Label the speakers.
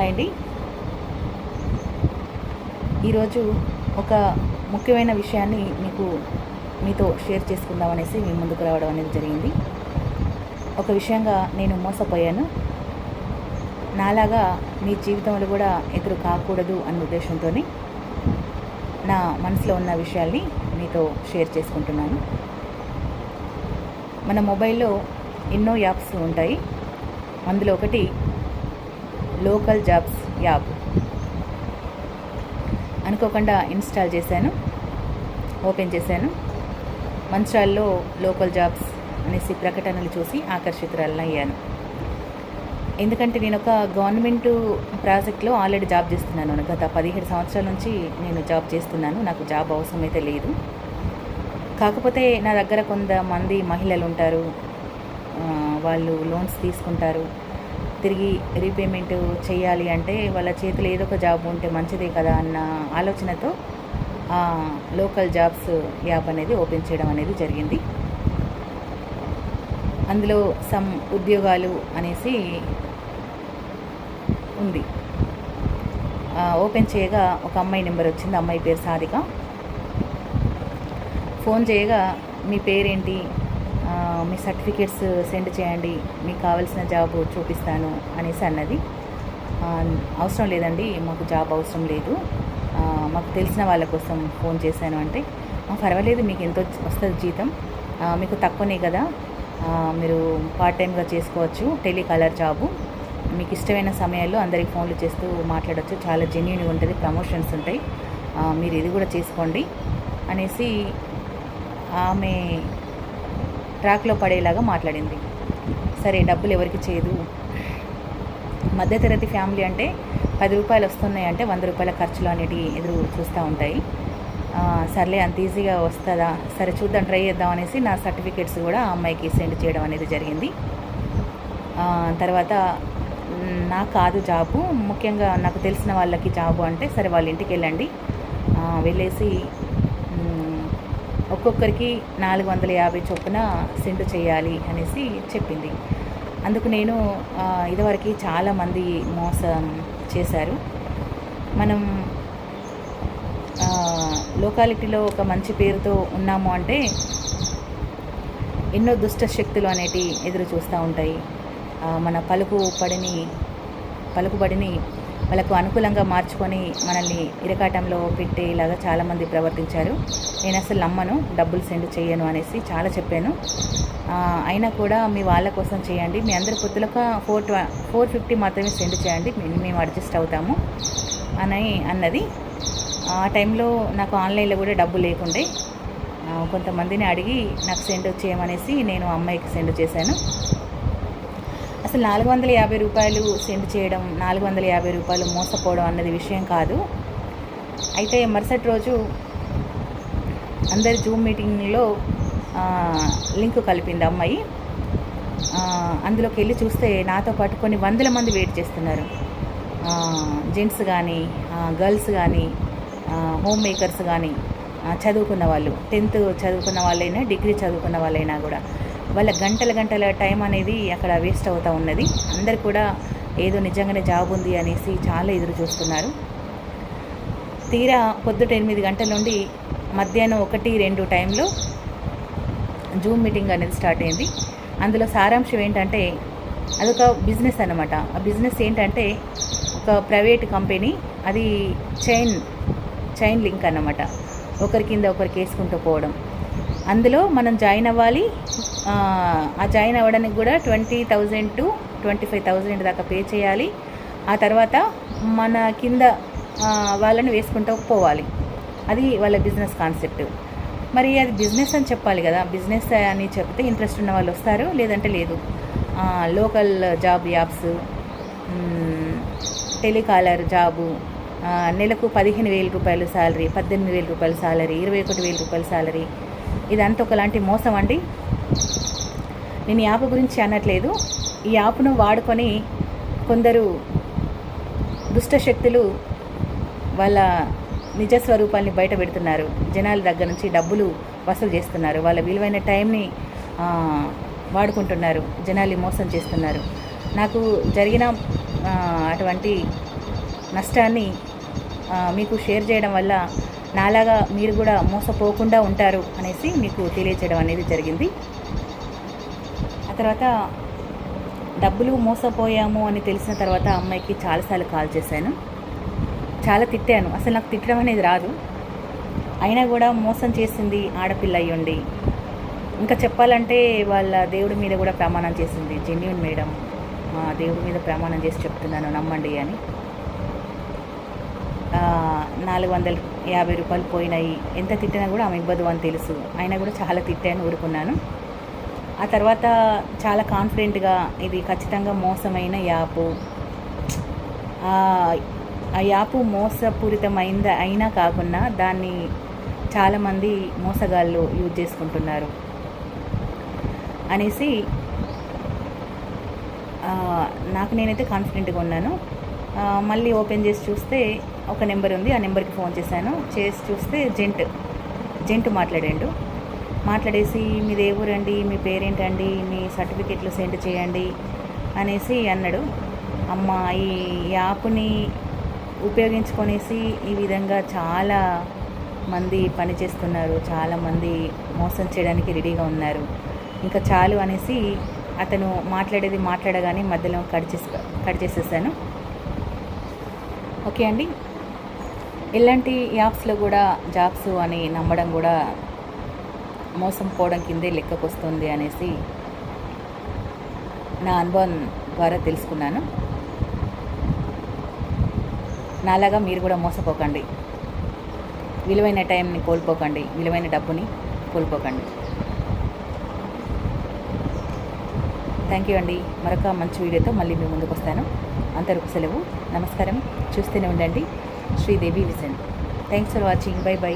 Speaker 1: Hi అండి ఈరోజు ఒక ముఖ్యమైన విషయాన్ని మీకు మీతో షేర్ చేసుకుందాం అనేసి మీ ముందుకు రావడం అనేది జరిగింది. ఒక విషయంగా నేను మోసపోయాను. నాలాగా మీ జీవితంలో కూడా ఎదురు కాకూడదు అన్న ఉద్దేశంతో నా మనసులో ఉన్న విషయాల్ని మీతో షేర్ చేసుకుంటున్నాను. మన మొబైల్లో ఎన్నో యాప్స్ ఉంటాయి. అందులో ఒకటి లోకల్ జాబ్స్ యాప్. అనుకోకుండా ఇన్స్టాల్ చేశాను. ఓపెన్ చేశాను. మంచాల్లో లోకల్ జాబ్స్ అనేసి ప్రకటనలు చూసి ఆకర్షితురాలయ్యాను. ఎందుకంటే నేను ఒక గవర్నమెంట్ ప్రాజెక్ట్లో ఆల్రెడీ జాబ్ చేస్తున్నాను. గత పదిహేడు సంవత్సరాల నుంచి నేను జాబ్ చేస్తున్నాను. నాకు జాబ్ అవసరం అయితే లేదు. కాకపోతే నా దగ్గర కొంతమంది మహిళలు ఉంటారు వాళ్ళు లోన్స్ తీసుకుంటారు. తిరిగి రీపేమెంట్ చేయాలి అంటే వాళ్ళ చేతిలో ఏదో ఒక జాబ్ ఉంటే మంచిదే కదా అన్న ఆలోచనతో ఆ లోకల్ జాబ్స్ యాప్ అనేది ఓపెన్ చేయడం అనేది జరిగింది. అందులో సమ్ ఉద్యోగాలు అనేసి ఉంది. ఓపెన్ చేయగా ఒక అమ్మాయి నెంబర్ వచ్చింది. అమ్మాయి పేరు సాధిక. ఫోన్ చేయగా మీ పేరేంటి? మీ సర్టిఫికేట్స్ సెండ్ చేయండి మీకు కావాల్సిన జాబ్ చూపిస్తాను అనేసి అన్నది. అవసరం లేదండి మాకు జాబ్ అవసరం లేదు. మాకు తెలిసిన వాళ్ళ కోసం ఫోన్ చేశాను అంటే పర్వాలేదు మీకు ఎంతో వస్తుంది జీతం. మీకు తక్కువనే కదా. మీరు పార్ట్ టైంగా చేసుకోవచ్చు టెలికాలర్ జాబు. మీకు ఇష్టమైన సమయాల్లో అందరికి ఫోన్లు చేస్తూ మాట్లాడచ్చు. చాలా జెన్యున్గా ఉంటుంది ప్రమోషన్స్ ఉంటాయి. మీరు ఇది కూడా చేసుకోండి. అనేసి ఆమె ట్రాక్లో పడేలాగా మాట్లాడింది. సరే డబ్బులు ఎవరికి చేయదు? మధ్యతరగతి ఫ్యామిలీ అంటే పది రూపాయలు వస్తున్నాయి అంటే వంద రూపాయల ఖర్చులు అనేటివి ఎదురు చూస్తూ ఉంటాయి. సర్లే అంత ఈజీగా వస్తుందా? సరే చూద్దాం ట్రై చేద్దాం అనేసి నా సర్టిఫికేట్స్ కూడా ఆ అమ్మాయికి సెండ్ చేయడం అనేది జరిగింది. తర్వాత నాకు కాదు జాబు. ముఖ్యంగా నాకు తెలిసిన వాళ్ళకి జాబు అంటే సరే వాళ్ళ ఇంటికి వెళ్ళండి వెళ్ళేసి ఒక్కొక్కరికి నాలుగు వందల యాభై చొప్పున సెండ్ చేయాలి అనేసి చెప్పింది. అందుకు నేను ఇదివరకు చాలామంది మోసం చేశారు. మనం లోకాలిటీలో ఒక మంచి పేరుతో ఉన్నాము అంటే ఎన్నో దుష్ట శక్తులు అనేటి ఎదురు చూస్తూ ఉంటాయి. మన పలుకు పడిని పలుకుబడిని వాళ్ళకు అనుకూలంగా మార్చుకొని మనల్ని ఇరకాటంలో పెట్టేలాగా చాలామంది ప్రవర్తించారు. నేను అసలు నమ్మను డబ్బులు సెండ్ చేయను అనేసి చాలా చెప్పాను. అయినా కూడా మీ వాళ్ళ కోసం చేయండి. మీ అందరి పొత్తులకు ఫోర్ ఫోర్ ఫిఫ్టీ మాత్రమే సెండ్ చేయండి. మేము మేము అడ్జస్ట్ అవుతాము అని అన్నది. ఆ టైంలో నాకు ఆన్లైన్లో కూడా డబ్బు లేకుండే. కొంతమందిని అడిగి నాకు సెండ్ చేయమనేసి నేను అమ్మాయికి సెండ్ చేశాను. అసలు నాలుగు వందల యాభై రూపాయలు సెండ్ చేయడం నాలుగు వందల యాభై రూపాయలు మోసపోవడం అన్నది విషయం కాదు. అయితే మరుసటి రోజు అందరి జూమ్ మీటింగ్లో లింక్ కలిపింది అమ్మాయి. అందులోకి వెళ్ళి చూస్తే నాతో పాటు కొన్ని వందల మంది వెయిట్ చేస్తున్నారు. జెంట్స్ కానీ గర్ల్స్ కానీ హోమ్ మేకర్స్ కానీ చదువుకున్న వాళ్ళు. టెన్త్ చదువుకున్న వాళ్ళైనా డిగ్రీ చదువుకున్న వాళ్ళైనా కూడా. వాళ్ళ గంటల గంటల టైం అనేది అక్కడ వేస్ట్ అవుతూ ఉన్నది. అందరు కూడా ఏదో నిజంగానే జాబ్ ఉంది అనేసి చాలా ఎదురు చూస్తున్నారు. తీరా పొద్దుట ఎనిమిది గంటల నుండి మధ్యాహ్నం ఒకటి రెండు టైంలో జూమ్ మీటింగ్ అనేది స్టార్ట్ అయింది. అందులో సారాంశం ఏంటంటే అదొక బిజినెస్ అన్నమాట. ఆ బిజినెస్ ఏంటంటే ఒక ప్రైవేట్ కంపెనీ అది చైన్ చైన్ లింక్ అన్నమాట. ఒకరి కింద ఒకరికి వేసుకుంటూ పోవడం. అందులో మనం జాయిన్ అవ్వాలి. ఆ, జాయిన్ అవ్వడానికి కూడా twenty thousand to twenty five thousand దాకా పే చేయాలి. ఆ తర్వాత మన కింద వాళ్ళని వేసుకుంటూ పోవాలి. అది వాళ్ళ బిజినెస్ కాన్సెప్ట్. మరి అది బిజినెస్ అని చెప్పాలి కదా. బిజినెస్ అని చెప్తే ఇంట్రెస్ట్ ఉన్న వాళ్ళు వస్తారు లేదంటే లేదు. Local job apps telecaller job నెలకు పదిహేను వేల రూపాయలు శాలరీ పద్దెనిమిది వేల రూపాయల శాలరీ ఇరవై ఒకటి వేల రూపాయల శాలరీ ఇదంతా ఒకలాంటి మోసం అండి. నేను ఈ యాప్ గురించి అనట్లేదు. ఈ యాప్ను వాడుకొని కొందరు దుష్టశక్తులు వాళ్ళ నిజ స్వరూపాల్ని బయట పెడుతున్నారు. జనాల దగ్గర నుంచి డబ్బులు వసూలు చేస్తున్నారు. వాళ్ళ విలువైన టైంని వాడుకుంటున్నారు. జనాల్ని మోసం చేస్తున్నారు. నాకు జరిగిన అటువంటి నష్టాన్ని మీకు షేర్ చేయడం వల్ల నాలాగా మీరు కూడా మోసపోకుండా ఉంటారు అనేసి మీకు తెలియచేయడం అనేది జరిగింది. ఆ తర్వాత డబ్బులు మోసపోయాము అని తెలిసిన తర్వాత అమ్మాయికి చాలాసార్లు కాల్ చేశాను. చాలా తిట్టాను. అసలు నాకు తిట్టడం అనేది రాదు. అయినా కూడా మోసం చేసింది ఆడపిల్ల అయ్యుండి ఇంకా చెప్పాలంటే వాళ్ళ దేవుడి మీద కూడా ప్రమాణం చేసింది. జెన్యున్ మేడం మా దేవుడి మీద ప్రమాణం చేసి చెప్తున్నాను నమ్మండి అని. నాలుగు వందల యాభై రూపాయలు పోయినాయి. ఎంత తిట్టినా కూడా ఆమె ఇవ్వదు అని తెలుసు. అయినా కూడా చాలా తిట్టాను ఊరుకున్నాను. ఆ తర్వాత చాలా కాన్ఫిడెంట్గా ఇది ఖచ్చితంగా మోసమైన యాపు. ఆ యాపు మోసపూరితమైంద అయినా కాకుండా దాన్ని చాలామంది మోసగాళ్ళు యూజ్ చేసుకుంటున్నారు. అనేసి నాకు నేనైతే కాన్ఫిడెంట్గా ఉన్నాను. మళ్ళీ ఓపెన్ చేసి చూస్తే ఒక నెంబర్ ఉంది ఆ నెంబర్కి ఫోన్ చేశాను. చేసి చూస్తే జెంట్ జెంట్ మాట్లాడాడు. మాట్లాడేసి మీది ఏ ఊరండి మీ పేరేంటండి మీ సర్టిఫికెట్లు సెండ్ చేయండి అనేసి అన్నాడు. అమ్మ ఈ యాప్ని ఉపయోగించుకొనేసి ఈ విధంగా చాలా మంది పనిచేస్తున్నారు చాలామంది మోసం చేయడానికి రెడీగా ఉన్నారు. ఇంకా చాలు అనేసి అతను మాట్లాడేది మాట్లాడగానే మధ్యలో కట్ చేసి కట్ చేసేసాను. ఓకే అండి. ఇలాంటి యాప్స్లో కూడా జాబ్స్ అని నమ్మడం కూడా మోసం పోవడం కిందే లెక్కకు వస్తుంది అనేసి నా అనుభవం ద్వారా తెలుసుకున్నాను. నాలాగా మీరు కూడా మోసపోకండి. విలువైన టైంని కోల్పోకండి. విలువైన డబ్బుని కోల్పోకండి. థ్యాంక్ యూ అండి. మరొక మంచి వీడియోతో మళ్ళీ మీ ముందుకు వస్తాను. అంతవరకు సెలవు. నమస్కారం. చూస్తూనే ఉండండి. Sridevi vision. Thanks for watching bye bye